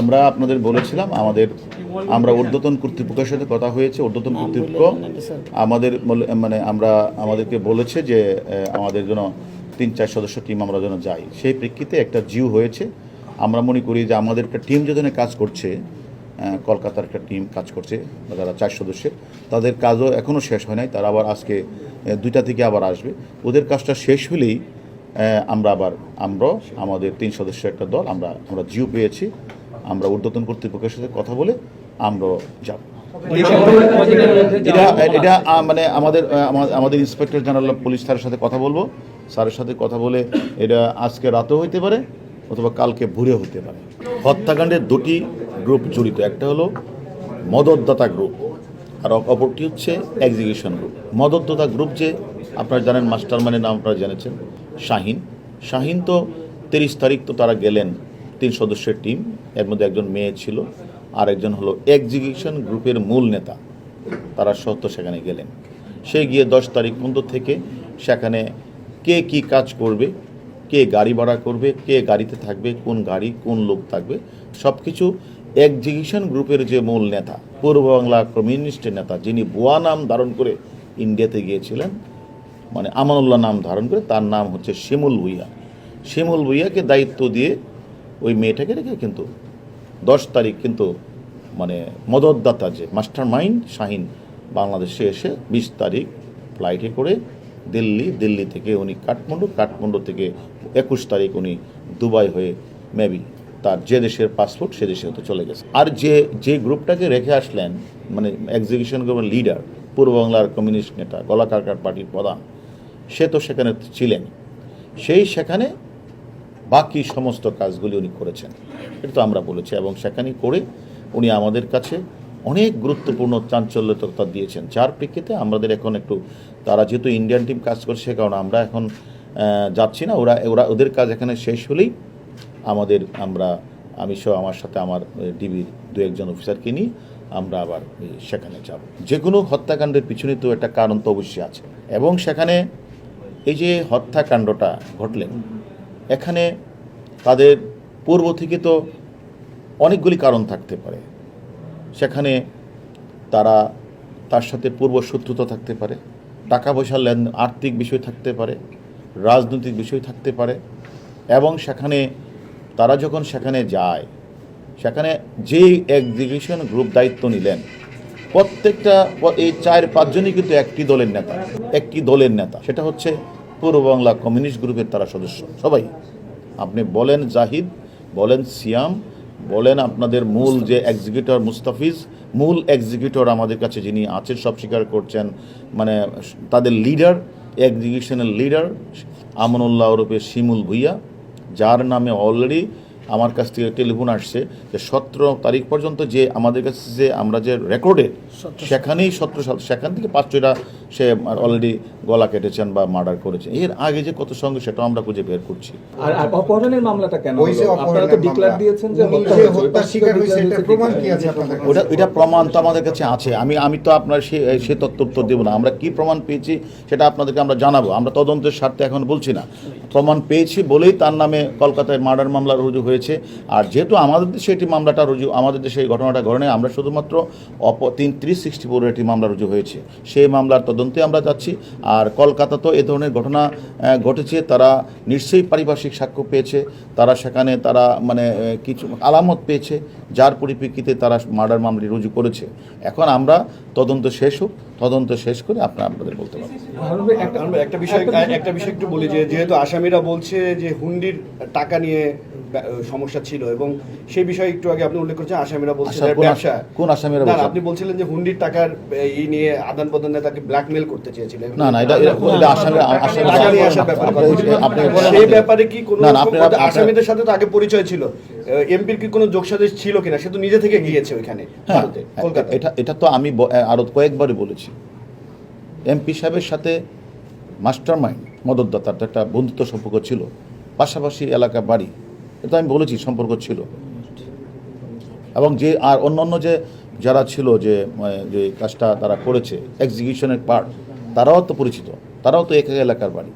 আমরা আপনাদের বলেছিলাম আমাদের আমরা ঊর্ধ্বতন কর্তৃপক্ষের সাথে কথা হয়েছে ঊর্ধ্বতন কর্তৃপক্ষ আমাদের মানে আমরা আমাদেরকে বলেছে যে আমাদের জন্য তিন চার সদস্য টিম আমরা যেন যাই। সেই প্রেক্ষিতে একটা জিও হয়েছে। আমরা মনে করি যে আমাদের একটা টিম যেখানে কাজ করছে কলকাতার একটা টিম কাজ করছে যারা চার সদস্যের তাদের কাজও এখনও শেষ হয় নাই। তারা আবার আজকে দুইটা থেকে আবার আসবে। ওদের কাজটা শেষ হলেই আমরা আবার আমরা আমাদের তিন সদস্য একটা দল আমরা আমরা জিও পেয়েছি। আমরা ঊর্ধ্বতন কর্তৃপক্ষের সাথে কথা বলে আমরাও যাব। এটা এটা মানে আমাদের আমাদের ইন্সপেক্টর জেনারেল অফ পুলিশ স্যারের সাথে কথা বলব। স্যারের সাথে কথা বলে এটা আজকে রাতেও হইতে পারে অথবা কালকে ভোরে হতে পারে। হত্যাকাণ্ডের দুটি গ্রুপ জড়িত। একটা হলো মদতদাতা গ্রুপ আর অপরটি হচ্ছে এক্সিকিউশন গ্রুপ মদতদাতা গ্রুপ যে আপনারা জানেন মাস্টার নাম আপনারা জেনেছেন শাহিন। শাহিন তো তিরিশ তারিখ তো তারা গেলেন। তিন সদস্যের টিম, এর মধ্যে একজন মেয়ে ছিল আর একজন হলো এক্সিকিউশন গ্রুপের মূল নেতা। তারা সত্য সেখানে গেলেন। সে গিয়ে দশ তারিখ পর্যন্ত থেকে সেখানে কে কি কাজ করবে, কে গাড়ি ভাড়া করবে, কে গাড়িতে থাকবে, কোন গাড়ি, কোন লোক থাকবে সব কিছু এক্সিকিউশন গ্রুপের যে মূল নেতা, পূর্ব বাংলা কমিউনিস্টের নেতা, যিনি বুয়া নাম ধারণ করে ইন্ডিয়াতে গিয়েছিলেন মানে আমানুল্লাহ নাম ধারণ করে, তার নাম হচ্ছে শিমুল ভুইয়া। শিমুল ভুইয়াকে দায়িত্ব দিয়ে ওই মেয়েটাকে রেখে কিন্তু দশ তারিখ কিন্তু মানে মদতদাতা যে মাস্টার মাইন্ড শাহিন বাংলাদেশে এসে বিশ তারিখ ফ্লাইটে করে দিল্লি দিল্লি থেকে উনি কাঠমান্ডু কাঠমান্ডু থেকে একুশ তারিখ উনি দুবাই হয়ে মেবি তার যে দেশের পাসপোর্ট সে দেশে হতে চলে গেছে। আর যে যে গ্রুপটাকে রেখে আসলেন মানে এক্সিকিউশন গ্রুপের লিডার পূর্ব বাংলার কমিউনিস্ট নেতা গলাকারকার পার্টির প্রধান, সে তো সেখানে ছিলেন। সেই সেখানে বাকি সমস্ত কাজগুলি উনি করেছেন। এটা তো আমরা বলেছি এবং সেখানে করে উনি আমাদের কাছে অনেক গুরুত্বপূর্ণ চাঞ্চল্যতা দিয়েছেন। যার প্রেক্ষিতে আমাদের এখন একটু, তারা যেহেতু ইন্ডিয়ান টিম কাজ করছে কারণ আমরা এখন যাচ্ছি না। ওরা ওরা, ওদের কাজ এখানে শেষ হলেই আমাদের আমরা, আমি সহ আমার সাথে আমার ডিবির দু একজন অফিসারকে নিয়ে আমরা আবার সেখানে যাব। যে কোনো হত্যাকাণ্ডের পিছনে তো একটা কারণ তো অবশ্যই আছে। এবং সেখানে এই যে হত্যাকাণ্ডটা ঘটলেন এখানে তাদের পূর্ব থেকে তো অনেকগুলি কারণ থাকতে পারে। সেখানে তারা তার সাথে পূর্ব শত্রুতা থাকতে পারে, টাকা পয়সার লেন, আর্থিক বিষয় থাকতে পারে, রাজনৈতিক বিষয় থাকতে পারে এবং সেখানে তারা যখন সেখানে যায়, সেখানে যেই এক্সিকিউশন গ্রুপ দায়িত্ব নিলেন, প্রত্যেকটা এই চার পাঁচজনই কিন্তু একটি দলের নেতা, একটি দলের নেতা। সেটা হচ্ছে পূর্ব বাংলা কমিউনিস্ট গ্রুপের তারা সদস্য। সবাই। আপনি বলেন জাহিদ বলেন সিয়াম বলেন আপনাদের মূল যে এক্সিকিউটর মুস্তাফিজ মূল এক্সিকিউটর আমাদের কাছে যিনি আছেন সব স্বীকার করছেন মানে তাদের লিডার এক্সিকিউশনের লিডার আমনুল্লাহ ওরফে শিমুল ভুইয়া যার নামে অলরেডি আমার কাছ থেকে টেলিফোন আসছে যে সতেরো তারিখ পর্যন্ত যে আমাদের কাছে যে আমরা যে রেকর্ডে সেখানেই সতেরো সাল সেখান থেকে পাঁচ ছয়টা সে অলরেডি গলা কেটেছেন বা মার্ডার করেছে এর আগে যে কত সঙ্গে সেটাও আমরা খুঁজে বের করছি। আর অপহরণের মামলাটা কেন? আপনারা তো ডিক্লেয়ার দিয়েছেন যে হত্যা হয়েছে, হত্যা শিকার হয়েছে, দিয়েছে, প্রমাণ কি আছে আপনাদের? ওটা এটা প্রমাণ তো আমাদের কাছে আছে। আমি আমি তো আপনার সে সে তথ্য উত্তর দেবো না। আমরা কি প্রমাণ পেয়েছি সেটা আপনাদেরকে আমরা জানাব। আমরা তদন্তের স্বার্থে এখন বলছি না। প্রমাণ পেয়েছি বলেই তার নামে কলকাতায় মার্ডার মামলা রুজু হয়েছে আর যেহেতু আমাদের দেশে এটি মামলাটা রুজু আমাদের দেশে এই ঘটনাটা ঘটনা আমরা শুধুমাত্র অপ তিন ত্রিশ সিক্সটি ফোর একটি মামলা রুজু হয়েছে। সেই মামলার তদন্তে আমরা যাচ্ছি। আর কলকাতা তো এ ধরনের ঘটনা ঘটেছে। তারা নিশ্চয়ই পারিপার্শ্বিক সাক্ষ্য পেয়েছে। তারা সেখানে তারা মানে কিছু আলামত পেয়েছে যার পরিপ্রেক্ষিতে তারা মার্ডার মামলাটি রুজু করেছে। এখন আমরা তদন্ত শেষ হোক তদন্ত শেষ করে আপনারা আপনাদের বলতে পারবেন। একটা- বিষয় একটা বিষয় একটু বলি যে যেহেতু আসামিরা বলছে যে হুন্ডির টাকা নিয়ে সমস্যা ছিল এবং সেই বিষয়ে একটু আগে আপনি উল্লেখ করেছেন আসামিরা বলছে আচ্ছা, ব্যবসা কোন আসামিরা না, আপনি বলছিলেন যে হুন্ডির টাকার এই নিয়ে আদান প্রদানে তাকে ব্ল্যাকমেল করতে চেয়েছিলেন। না না এটা এটা- এটা আসামি আসামি টাকা নিয়ে আসার ব্যাপারে কথা বলছি। আপনি সেই ব্যাপারে কি কোনো আসামিদের সাথে তো আগে পরিচয় ছিল। এমপির কি কোনো যোগসাদেশ ছিল কিনা? সে তো নিজে থেকে গিয়েছে ওইখানে হ্যাঁ ভারতে কলকাতা এটা এটা তো আমি আরও কয়েকবারই বলেছি। এমপি সাহেবের সাথে মাস্টার মাইন্ড মদতদাতার একটা বন্ধুত্ব সম্পর্ক ছিল। পাশাপাশি এলাকা বাড়ি এটা আমি বলেছি, সম্পর্ক ছিল। এবং যে, আর অন্যান্য যে, যারা ছিল যে যে কাজটা তারা করেছে এক্সিকিউশনের পার্ট তারাও তো পরিচিত, তারাও তো এক এলাকার বাড়ি।